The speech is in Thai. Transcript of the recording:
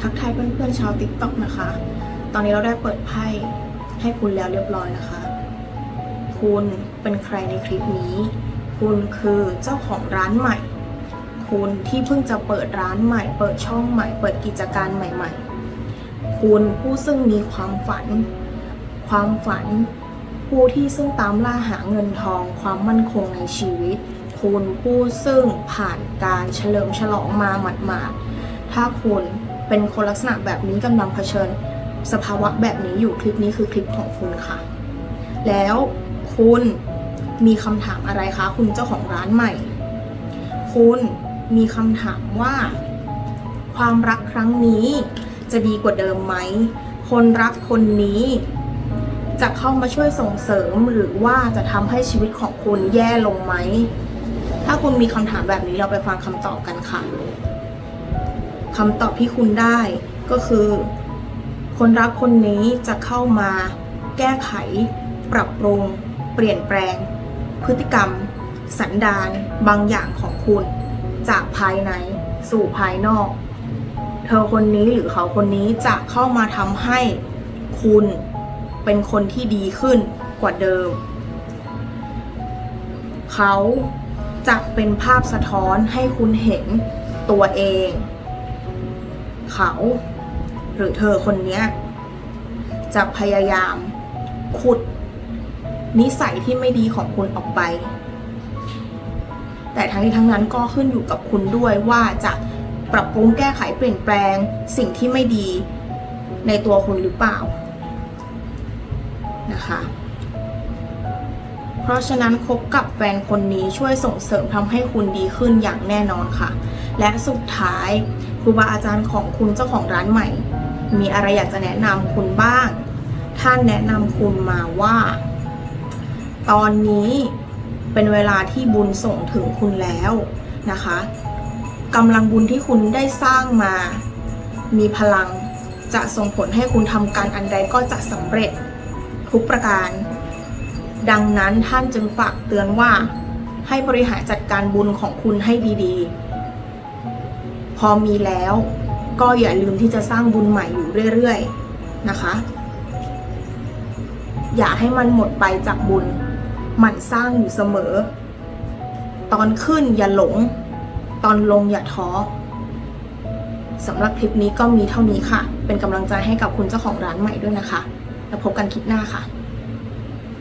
ทักทายเพื่อนๆชาวติ๊กต็อกนะคะ ตอนนี้เราได้เปิดไพ่ให้คุณแล้วเรียบร้อยนะคะ คุณเป็นใครในคลิปนี้ คุณคือเจ้าของร้านใหม่ คุณที่เพิ่งจะเปิดร้านใหม่ เปิดช่องใหม่ เปิดกิจการใหม่ ๆ คุณผู้ซึ่งมีความฝัน ความฝัน ผู้ที่ซึ่งตามล่าหาเงินทอง ความมั่นคงในชีวิต คุณผู้ซึ่งผ่านการเฉลิมฉลองมาหมาดๆถ้าคุณ เป็นคนลักษณะแบบนี้กำลังเผชิญสภาวะแบบนี้อยู่คลิปนี้คือคลิปของคุณค่ะ แล้วคุณมีคำถามอะไรคะ คุณเจ้าของร้านใหม่ คุณมีคำถามว่า ความรักครั้งนี้จะดีกว่าเดิมไหม คนรักคนนี้ จะเข้ามาช่วยส่งเสริมหรือว่าจะทำให้ชีวิตของคุณแย่ลงไหม ถ้าคุณมีคำถามแบบนี้เราไปฟังคำตอบกันค่ะ คำตอบที่คุณได้ก็คือ คนรักคนนี้จะเข้ามา แก้ไข ปรับปรุง เปลี่ยนแปลง พฤติกรรม สันดานบางอย่างของคุณ จากภายในสู่ภายนอก เธอคนนี้หรือเขาคนนี้จะเข้ามาทำให้คุณเป็นคนที่ดีขึ้นกว่าเดิม เขาจะเป็นภาพสะท้อนให้คุณเห็นตัวเอง เขา หรือเธอคนนี้จะพยายามขุดนิสัยที่ไม่ดีของคุณออกไป แต่ทั้งนี้ทั้งนั้นก็ขึ้นอยู่กับคุณด้วยว่าจะปรับปรุงแก้ไขเปลี่ยนแปลงสิ่งที่ไม่ดีในตัวคุณหรือเปล่านะคะ เพราะฉะนั้นคบกับแฟนคนนี้ช่วยส่งเสริมทำให้คุณดีขึ้นอย่างแน่นอนค่ะ และสุดท้าย รูบาอาจารย์ของคุณเจ้าของร้านใหม่ มีอะไรอยากจะแนะนำคุณบ้าง ท่านแนะนำคุณมาว่า ตอนนี้เป็นเวลาที่บุญส่งถึงคุณแล้วนะคะกำลังบุญที่คุณได้สร้างมา มีพลังจะส่งผลให้คุณทำการอันใดก็จะสำเร็จทุกประการ ดังนั้นท่านจึงฝากเตือนว่าให้บริหารจัดการบุญของคุณให้ดีๆ พอมีแล้ว ก็อย่าลืมที่จะสร้างบุญใหม่อยู่เรื่อยๆนะคะ อย่าให้มันหมดไปจากบุญหมั่นสร้างอยู่เสมอ ตอนขึ้นอย่าหลง ตอนลงอย่าท้อสำหรับคลิปนี้ก็มีเท่านี้ค่ะ เป็นกำลังใจให้กับคุณเจ้าของร้านใหม่ด้วยนะคะ แล้วพบกันคลิปหน้าค่ะ